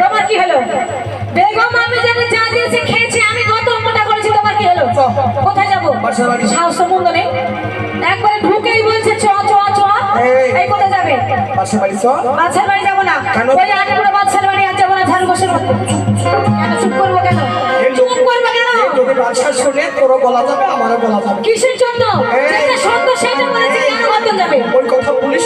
তোমার কি হলো? বেগম আমি জানি চা দিয়েছি খেয়েছি আমি কত মোটা করেছি তোমার কি হলো। কোথায় যাব? সাহস মন্দ নেই। একবারে ঢুকেই বলছে চ চ চ। এই। কোথায় যাবে? পাশে বাড়ি চ। বাচ্চার বাড়ি যাব না? ওই আটপুরে বাচ্চার বাড়ি আর যাব না ঝাড়ু বসে কেন চুপ করব কেন? চুপ করব কেন? শুনে তোরও বলা যাবে আমারও বলা যাবে। কিসের জন্য। যেটা সত্য সেটা বলেছি কেন বলতে যাবে? ওই কথা নি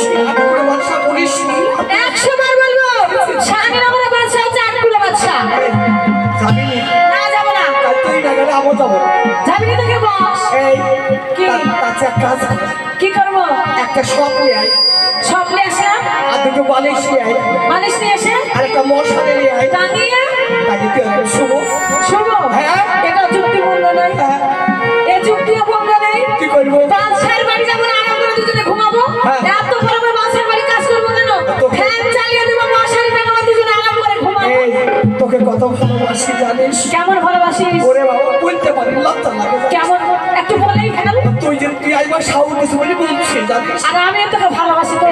যাব। যাবি না তোকে বস? এই কি? এক কাজ কি করব? একটা শপ নিয়ে আয়। সব নিয়ে আসলাম আর দুটো বালিশ নিয়ে আয়। মানুষ নিয়ে এসে? আর একটা মশলা নিয়ে আয়। টাঙিয়ে শুভ। শুভ? হ্যাঁ। এটা যুক্তি বন্ধ নেই। হ্যাঁ, এ যুক্তিও বন্ধ নেই। কি করব? বাদশাহের বাড়ি যাব না আরাম করে দুজনে ঘুমাবো। হ্যাঁ। এত বড় বড় বাদশাহের বাড়ি কাজ করব কেন? ফ্যান চালিয়ে দেবো মশারি টাঙাবো দুজনে আরাম করে ঘুমাবো। তোকে কত ভালোবাসি জানিস? কেমন যে সাউন্ড দিস বলে বলছি জানিস? আর আমি তোকে ভালোবাসি তো।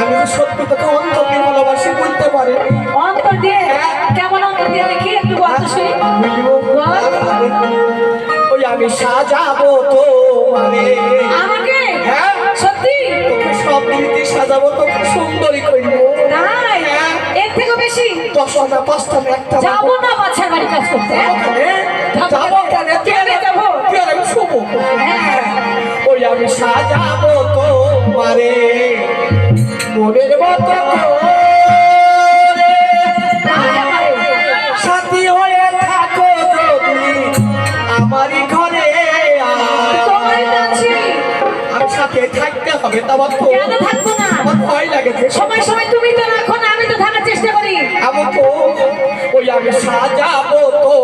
আমি তো সত্যি তোকে অন্তর দিয়ে ভালোবাসি বলতে পারি। অন্তর দিয়ে? কেমন অন্তর দিয়ে? লিখি একটু গল্প শুনি। ওই আমি সাজাবো তো মানে আমাকে? হ্যাঁ। সত্যি? তোকে সব দিনটি সাজাবো তোকে সুন্দরী করব। তাই? হ্যাঁ। এর থেকেও বেশি? দশটা পাঁচটা একটা যাব না বাচ্চার বাড়ি কাজ করতে। সাজাবো তো মানে মনের মতো সাথী হয়ে থাকো যদি আমারই ঘরে আমি সাথে থাকতে হবে তা আমার থাকব না? আমার ভয় লাগে সময় সময় তুমি তো রাখো না আমি তো থাকার চেষ্টা করি। আমি তো ওই আমি সাজাবো তো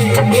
আমার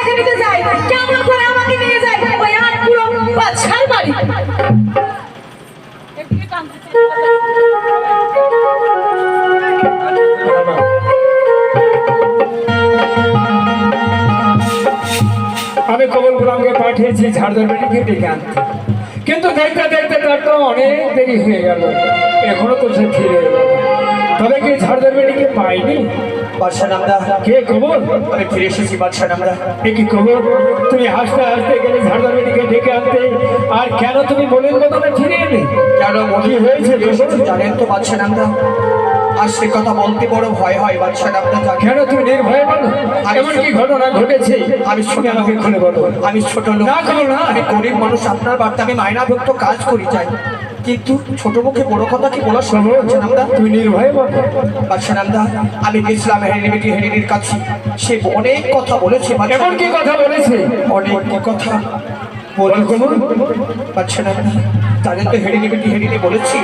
পাঠিয়েছি ঝাড়দর বেটিকে ডেকে আনতে। কিন্তু দেখতে দেখতে তার তো অনেক দেরি হয়ে গেল। এখনও তো সে ফিরে এলো তবে কি ঝাড়দর বেটিকে পাইনি? বাদশা নামদা। কে কমল আমি ফিরে এসেছি বাদশা নামদা। এ কি কমল তুমি হাসতে হাসতে গেলে ঝাড়দর বেটিকে ডেকে আনতে। আর কেন তুমি মনের বদলে ফিরে এলে? কেন মনে হয়েছে জানেন তো বাদশা নামদা? আর সে কথা বলতে বড় ভয় হয় বাদশা নামদা জানেন কেন তুমি নির্ভয়ে বলো? এমন কি ঘটনা ঘটেছে? আমি ছোট আমাকে খুলে বলো। আমি ছোট লোক। না, না। আমি গরিব মানুষ আপনার বাড়িতে আমি মায়নাভুক্ত কাজ করি কিন্তু ছোট মুখে বড় কথা কি বলা। সম্ভব হচ্ছে নামদা তুমি নির্ভয়ে বলো। বাদশানন্দা আমি গেছিলাম হেরিনি বেটি হেরিনির কাছে। সে অনেক কথা বলেছে এমন কি কথা বলেছে? অনেক কথা বল কমল বাদশানন্দা তাদের তো হেরিনি বেটি হেরিনি বলেছি।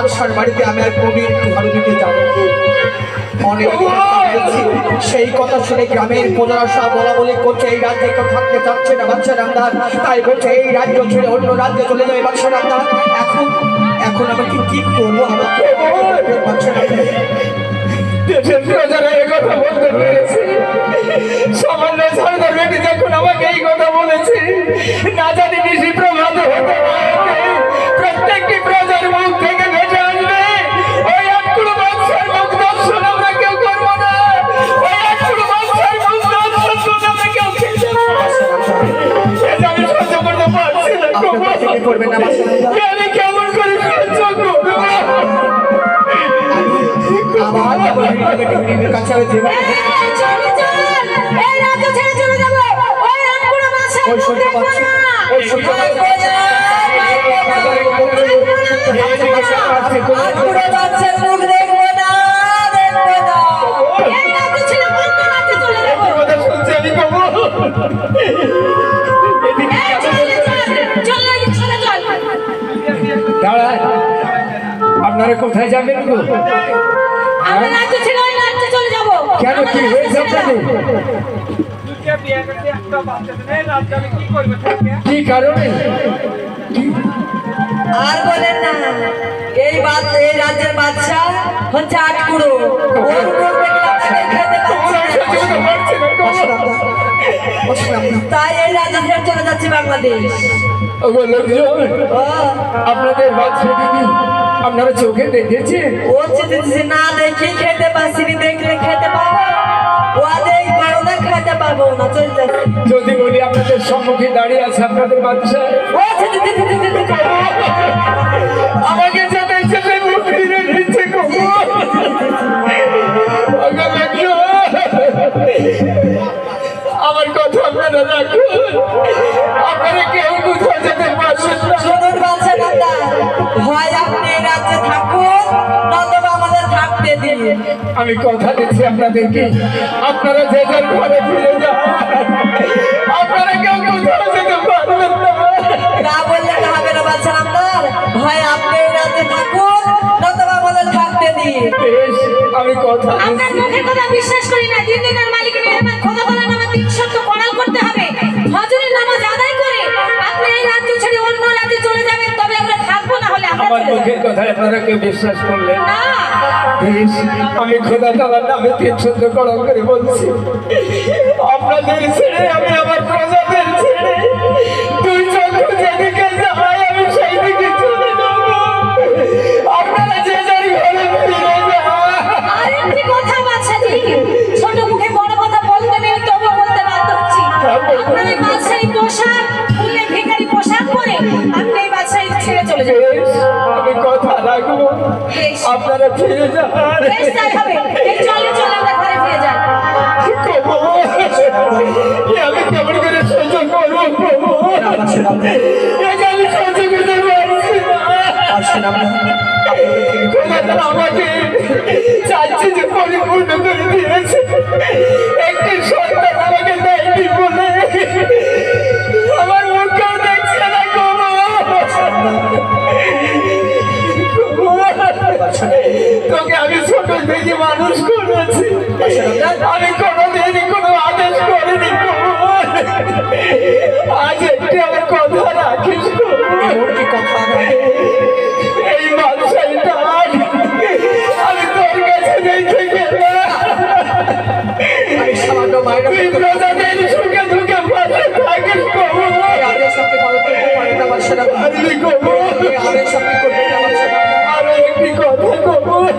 বাদশার বাড়িতে আমি আর কোনদিন ঘর দিতে যাব সেই কথা শুনে গ্রামের প্রজারা সব বলা বলি করছে, এই রাজ্যে কেউ থাকতে চাচ্ছে না বাচ্চা রামদার তাই বলছে, এই রাজ্য ছেড়ে অন্য রাজ্যে চলে যাবে বাচ্চা রামদার এখন এখন আমাকে কি করব? আমাকে সামান্য সরকার বেটি যখন আমাকে এই কথা বলেছে, না জানি যাব হেরিনি বেটি হেরিনির কাছে আমি যেভাবে এই, আপনারা কোথায় যাবেন গো আমরা রাজ্য ছেড়ে ওই রাজ্যে চলে যাব। কেন কি হয়েছে আপনাদের? কি কারণে? আর বলেন না এই বাদ এই রাজ্যের বাদশা হচ্ছে আটকুড়ো ওর তাই এই রাজ্য চলে যাচ্ছে বাংলাদেশ। আপনাদের বাচ্চা দিদি আপনারা চোখে দেখেছেন? ও চেতেছে না দেখে খেতে পাসিনি দেখলে খেতে পাবো। পাবো না খেতে পাবো না চলে যাচ্ছে। যদি বলি আপনাদের সম্মুখে দাঁড়িয়ে আছে আপনাদের বাচ্চা ও আমি কথা দিচ্ছি আপনাদেরকে। আপনারা যে যার ঘরে ফিরে যান। আপনারা কেউ কোথাও যেতে পারবেন না। না বললে তো হবে না বাচ্চা নামদার আপনি এই রাজ্যে থাকুন নতবা আমাদের থাকতে দিন। বেশ আমি কথা আপনার দিচ্ছি। মুখের কথা বিশ্বাস করি না দিন দিনের মালিক মেহমান খোদা বলা নামা তিন সত্য করাল করতে হবে। হজরের নামাজ আদায় করে আপনি এই রাজ্য ছেড়ে অন্য রাজ্যে চলে যাবেন তবে আমরা থাকব না হলে আমার মুখের কথা আপনারা কেউ বিশ্বাস করলেন না। আমি খোদা তালার নামে তিন সত্য কড়া করে বলছি। আপনাদের ছেড়ে আমি আমার প্রজাদের ছেড়ে দুই চক্ষু যেদিকে যাই আমি সেই দিকে চলে যাব। আপনারা যে যার ঘরে ফিরে আর একটি কথা বাচ্চাজি ছোট মুখে বড় কথা বলতে নেই তবু বলতে বাধ্য হচ্ছি। আপনার ঘরে ফিরে যাই বেশ তাই হবে। এই চলে চলে আমি কেমন করে সহ্য করব? আমাকে চাচ্ছি যে পরিপূর্ণ করে দিয়েছে। একটি থেকে মানুষ করেছি আমি কোনোদিনই কোনো আদেশ করিনি। আজ একটি আমার কথা রাখিস কথা এই মানুষটা আমি তোর কাছে রেখে গেলাম তুই প্রজাদের সুখে দুঃখে পাশে আরও একটি কথা কমল।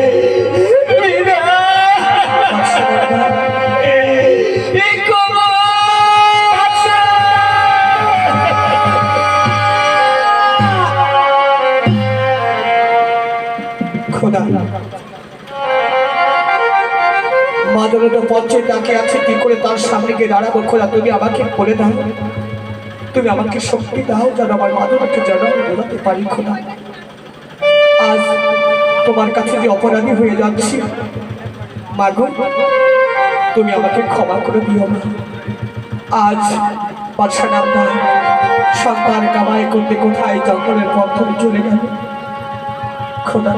পঞ্চে ডাকে আছে, কি করে তার সামনে গিয়ে দাঁড়াবো? খোলা, তুমি আমাকে বলে দাও। তুমি আমাকে শক্তি দাও, যেন আমার মাদুরকে যেন বোঝাতে পারি, খোলা। আজ তোমার কাছে যে অপরাধী হয়ে যাচ্ছি, মাগো, তুমি আমাকে ক্ষমা করে দিও না। আজ নামদা সন্তান কামাই করতে কোথায়, জঙ্গলের পথ চলে গেল। খোদা